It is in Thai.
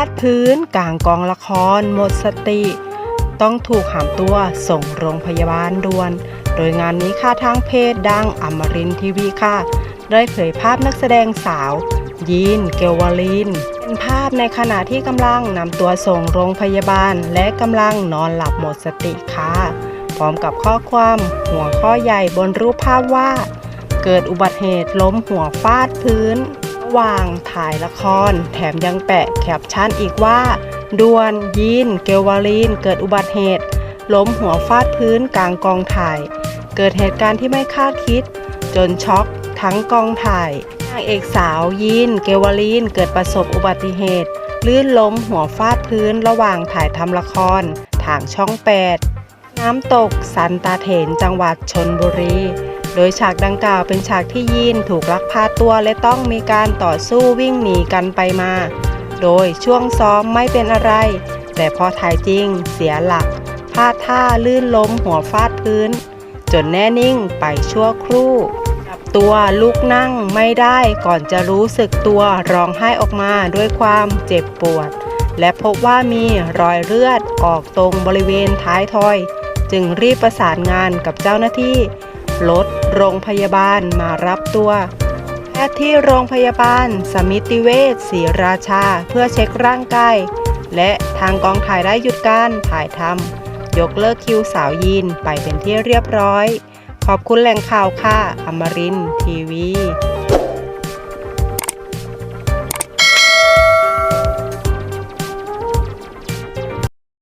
าดพื้นกลางกองละคร หมดสติ ต้องถูกหามตัวส่งโรงพยาบาลด่วน โดยงานนี้ค่ะทางเพจดังอมรินทร์ทีวีค่ะ ได้เผยภาพนักแสดงสาว ยีนเกลวาลินเป็นภาพในขณะที่กำลังนำตัวส่งโรงพยาบาล และกำลังนอนหลับหมดสติค่ะ พร้อมกับข้อความหัวข้อใหญ่บนรูปภาพว่า เกิดอุบัติเหตุล้มหัวฟาดพื้น ระหว่างถ่ายละคร แถมยังแปะแคปชั่นอีกว่าด่วนยีนเกลวาลีน เกิดอุบัติเหตุ ล้มหัวฟาดพื้นกลางกองถ่าย เกิดเหตุการณ์ที่ไม่คาดคิด จนช็อกทั้งกองถ่ายนางเอกสาวยีนเกวาลีน เกิดประสบอุบัติเหตุลื่นล้มหัวฟาดพื้นระหว่างถ่ายทำละคร ทางช่อง 8 น้ำตกสันตาเถนจังหวัดชนบุรี โดยฉากดังกล่าวเป็นฉากที่ยีนถูกลักพาตัวและต้องมีการต่อสู้วิ่งหนีกันไปมา โดยช่วงซ้อมไม่เป็นอะไร แต่พอถ่ายจริงเสียหลักพลาดท่าลื่นล้มหัวฟาดพื้น จนแน่นิ่งไปชั่วครู่จับตัวลุกนั่งไม่ได้ก่อนจะรู้สึกตัวร้องไห้ออกมาด้วยความเจ็บปวด และพบว่ามีรอยเลือดออกตรงบริเวณท้ายทอย จึงรีบประสานงานกับเจ้าหน้าที่ รถโรงพยาบาลมารับตัวแพทย์ที่โรงพยาบาล สมิติเวชศรีราชา เพื่อเช็คร่างกายและทางกองถ่ายได้หยุดการถ่ายทำยกเลิกคิวสาวยีนไปเป็นที่เรียบร้อย ขอบคุณแหล่งข่าวค่ะอมรินทีวี